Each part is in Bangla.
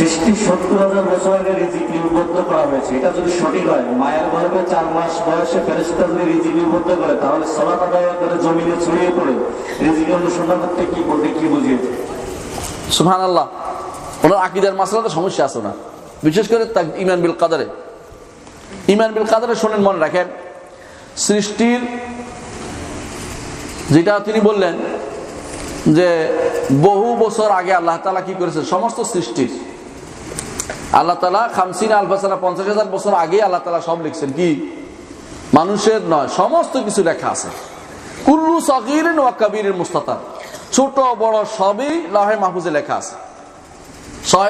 সৃষ্টি সত্তর হাজার বছর আগে রিজিক করা হয়েছে। এটা যদি সঠিক হয়, মায়ের গর্ভে চার মাস বয়সে ফেরেস্তা যদি রিজিক করে, তাহলে সলাত আদায় করে জমিনে ছড়িয়ে পড়ে। রিজিক অনুসন্ধান করতে কি বলতে কি বুঝিয়েছে? সুহান আল্লাহ ওনার আকিদার মাসলাতে সমস্যা আছে না বিশেষ করে ইমান বিল কাদারে। ইমান বিল কাদারে শোনেন, মনে রাখেন, সৃষ্টির যেটা তিনি বললেন যে বহু বছর আগে আল্লাহ তালা কি করেছে? সমস্ত সৃষ্টির আল্লাহ তালা খামসিন আলফাসালা পঞ্চাশ হাজার বছর আগে আল্লাহ তালা সব লিখছেন কি? মানুষের নয়, সমস্ত কিছু লেখা আছে। কুল্লু সগিরিন ওয়া কাবিরের মুস্তাতার। ছোট, বড় সবই লহে মাহফুজে লেখা আছে।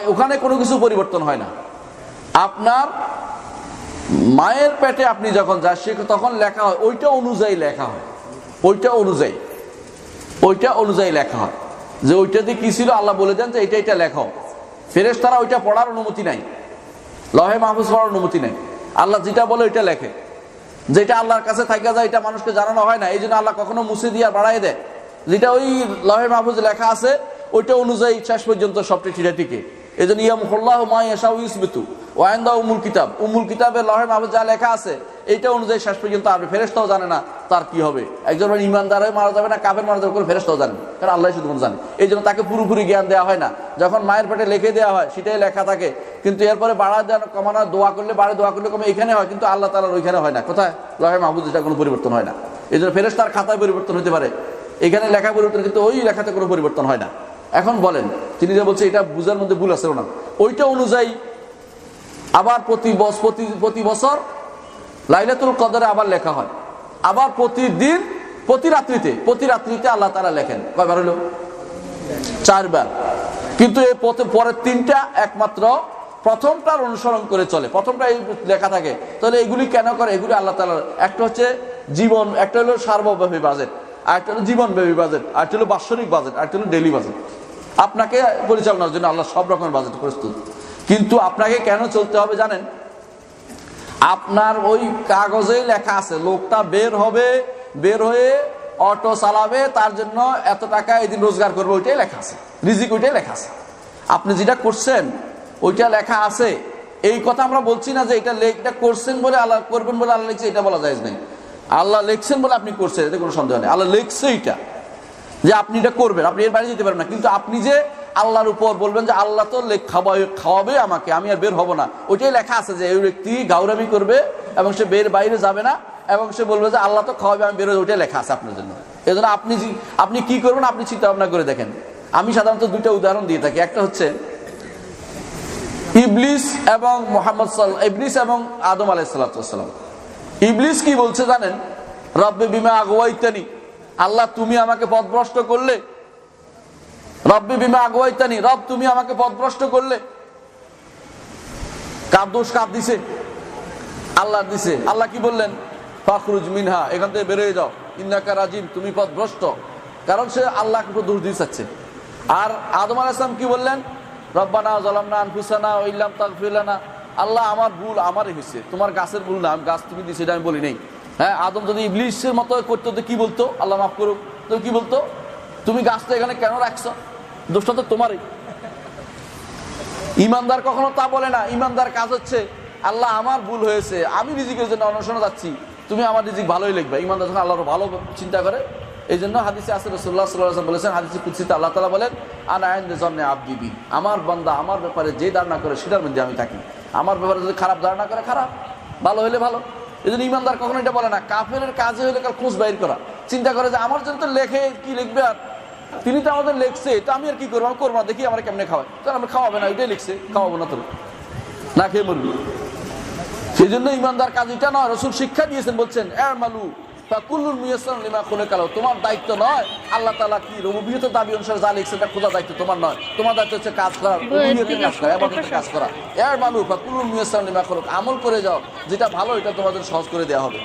ওখানে কোনো কিছু পরিবর্তন হয় না। আপনার মায়ের পেটে আপনি যখন যা সে তখন লেখা হয়, ওইটা অনুযায়ী লেখা হয়। ওইটা অনুযায়ী। ওইটা অনুযায়ী লেখা হয়। যে ওইটাতে কি ছিল? আল্লাহ বলে দেন যে এটা এটা লেখো। ফেরেস তারা ওইটা পড়ার অনুমতি নাই। লহে মাহফুজ পড়ার অনুমতি নাই। আল্লাহ যেটা বলে ওইটা লেখে। যেটা আল্লাহর কাছে থাকা যায়, এটা মানুষকে জানানো হয় না। এই জন্য আল্লাহ কখনো মুছে দিয়ে বাড়াই দেয়। যেটা ওই লহে মাহফুজ লেখা আছে, ওইটা অনুযায়ী শেষ পর্যন্ত সবটা টিকে। এই জন্য ইয়াম হল্লাহ মা এসা ইউসবিতু ওয়াইন্দা উমুল কিতাব। উমুল কিতাবের লহে মাহফুজ যা লেখা আছে, এইটা অনুযায়ী শেষ পর্যন্ত আর ফেরেস্তাও জানে না তার কি হবে। একজন ইমানদার হয়ে মারা যাবে না কাপের মারা যাবে করে ফেরেস্তাও জানে কারণ আল্লাহ শুধু জানে। এই জন্য তাকে পুরোপুরি জ্ঞান দেওয়া হয় না। যখন মায়ের পেটে লিখে দেওয়া হয়, সেটাই লেখা থাকে। কিন্তু এরপরে বাড়া দেওয়া কমানো দোয়া করলে, বাড়ে দোয়া করলে কমে এখানে হয়, কিন্তু আল্লাহ তালার ওইখানে হয় না। কোথায়? লহে মাহবুদ এটা কোনো পরিবর্তন হয় না। এই জন্য ফেরেস্তার খাতায় পরিবর্তন হতে পারে। এখানে লেখা পরিবর্তন, কিন্তু ওই লেখাতে কোনো পরিবর্তন হয় না। এখন বলেন, তিনি যে বলছে এটা বুঝার মধ্যে ভুল আছে, না। ওইটা অনুযায়ী আবার প্রতি প্রতি প্রতি বছর লাইলাতুল কদরে আবার লেখা হয়। আবার প্রতিদিন, প্রতি রাত্রিতে প্রতি রাত্রিতে আল্লাহ তারা লেখেন। কয়বার হলো? চারবার। কিন্তু এই পরের তিনটা একমাত্র প্রথমটার অনুসরণ করে চলে। প্রথমটা এই লেখা থাকে। তাহলে এগুলি কেন করে? এগুলি আল্লাহ তালার একটা হচ্ছে জীবন, একটা হলো সার্বব্যাপী বাজেট, আর একটা হলো জীবনব্যাপী বাজেট, আর একটা হলো বাৎসরিক বাজেট, আর একটা হলো ডেলি বাজেট। আপনাকে পরিচালনার জন্য আল্লাহ সব রকমের বাজেট প্রস্তুত। কিন্তু আপনাকে কেন চলতে হবে জানেন? আপনার ওই কাগজেই লেখা আছে, লোকটা বের হবে, বের হয়ে অটো চালাবে, তার জন্য এত টাকা এদিন রোজগার করবে, ওইটাই লেখা আছে। রিজিক ওইটাই লেখা আছে। আপনি যেটা করছেন, ওইটা লেখা আছে। এই কথা আমরা বলছি না যে এটা এটা করছেন বলে আল্লাহ করবেন বলে আল্লাহ লিখছে, এটা বলা যায় নাই। আল্লাহ লিখছেন বলে আপনি করছেন, এতে কোনো সন্দেহ নেই। আল্লাহ লিখছে এটা যে আপনি এটা করবেন, আপনি এর বাইরে যেতে পারবেন না। কিন্তু আপনি যে আল্লাহর উপর বলবেন যে আল্লাহ তো খাওয়াবে খাওয়াবে আমাকে, আমি আর বের হব না। ওইটাই লেখা আছে যে এই ব্যক্তি গাউরামি করবে এবং সে বের বাইরে যাবে না এবং সে বলবে যে আল্লাহ তো খাওয়াবে, আমি বের হয়ে ওইটাই লেখা আছে আপনার জন্য। এই জন্য আপনি আপনি কি করবেন, আপনি চিন্তা ভাবনা করে দেখেন। আমি সাধারণত দুইটা উদাহরণ দিয়ে থাকি। একটা হচ্ছে ইবলিস এবং মোহাম্মদ সাল ইবলিস এবং আদম আলাইসালাম ইবলিস কি বলছে জানেন? রব্বে বিমা আগুয়াইতানি। আল্লাহ, তুমি আমাকে পথভ্রষ্ট করলে। রব্বে বিমা আগুয়াইতানি, রব, তুমি আমাকে পথভ্রষ্ট করলে। কার দোষ, কার দিছে? আল্লাহ দিছে। আল্লাহ কি বললেন? ফাখরুজ মিনহা, এখান থেকে বেরোয় যাও। ইন্নাকা রাজিম, তুমি পথভ্রষ্ট। কারণ সে আল্লাহকে উপর দোষ দিয়ে চাচ্ছে। আর আদম আলাইসলাম কি বললেন? রব্বানা জলামনা আনফুসানা ইল্লাম তাগফিলানা আল্লাহ, আমার ভুল আমারই হয়েছে তোমার গাছের ভুল না, আমি গাছ তুমি দিছে, এটা আমি বলি নেই। হ্যাঁ আদম যদি ইবলিশের মতো করতো তো কি বলতো? আল্লাহ মাফ করুক। তো কি বলতো? তুমি গাছটা এখানে কেন রাখছো? দোষটা তো তোমারই। ইমানদার কখনো তা বলে না, ইমানদার কাজ হচ্ছে, আল্লাহ আমার ভুল হয়েছে, আমি রিজিকের জন্য অনশনে যাচ্ছি, তুমি আমার রিজিক ভালোই লিখবে। ইমানদার যখন আল্লাহর ভালো চিন্তা করে এই জন্য হাদিসে আসে রসুল্লাহ সাল্লাহ বলেছেন, হাদিসে কুৎসিতে আল্লাহ তালা বলেন আর আনায়ন জন্মে আবদিবি আমার বান্দা আমার ব্যাপারে যে ধারণা করে, সেটার মধ্যে আমি থাকি। আমার ব্যাপারে যদি খারাপ ধারণা করে, খারাপ। ভালো হলে ভালো। এই জন্য ইমানদার কখনো এটা বলে না। কাফের কাজে হলে কাল খোঁজ বাইর করা। চিন্তা করে যে আমার জন্য তো লেখে, কি লিখবে আর? তিনি তো আমাদের লেখছে, তো আমি আর কি করব? করব না, দেখি আমার কেমনে খাওয়ায় তাহলে আমি খাওয়াবে না, ওইটাই লিখছে, খাওয়াবো না তোর না খেয়ে মরবি। সেই জন্য ইমানদার কাজ এটা নয়, রসুল শিক্ষা দিয়েছেন, বলছেন এর মালু তা কুল্লুল মিয়াসান লিমা খুনে কালো। তোমার দায়িত্ব নয় আল্লাহ তালা কি রবুবিহত দাবি অনুসারে যা লিখছে এটা খোঁজা দায়িত্ব তোমার নয়। তোমার দায়িত্ব হচ্ছে কাজ করা কাজ করা এবাদতের কাজ করা। এর মালু বা কুল্লুল মিয়াসান লিমা খুলুক আমল করে যাও যেটা ভালো এটা তোমাদের সহজ করে দেওয়া হবে।